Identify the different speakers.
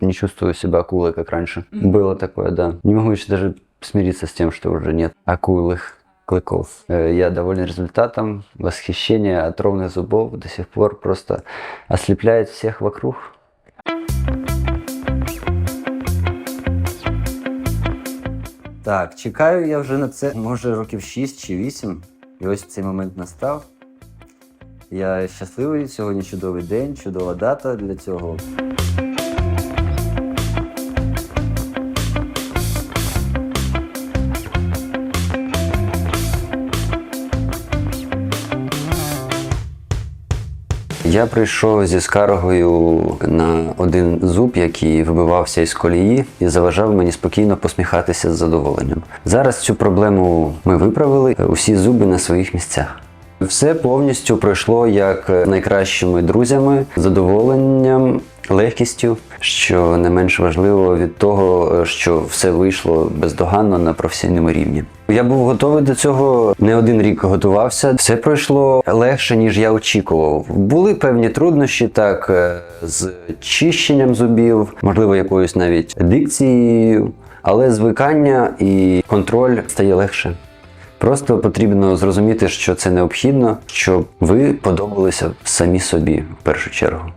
Speaker 1: не чувствую себя акулой, как раньше. Было такое, да. Не могу еще даже смириться с тем, что уже нет акулых клыков. Э, Я доволен результатом. Восхищение от ровных зубов до сих пор просто ослепляет всех вокруг. Так, чекаю я вже на це, може, років 6 чи 8. І ось цей момент настав. Я щасливий, сьогодні чудовий день, чудова дата для цього. Я прийшов зі скаргою на один зуб, який вибивався із колії і заважав мені спокійно посміхатися з задоволенням. Зараз цю проблему ми виправили, усі зуби на своїх місцях. Все повністю пройшло як найкращими друзями, задоволенням, легкістю, що не менш важливо від того, що все вийшло бездоганно на професійному рівні. Я був готовий до цього, не один рік готувався. Все пройшло легше, ніж я очікував. Були певні труднощі, так е, з чищенням зубів, можливо, якоюсь навіть дикцією, але звикання і контроль стає легше. Просто потрібно зрозуміти, що це необхідно, щоб ви подобалися самі собі в першу чергу.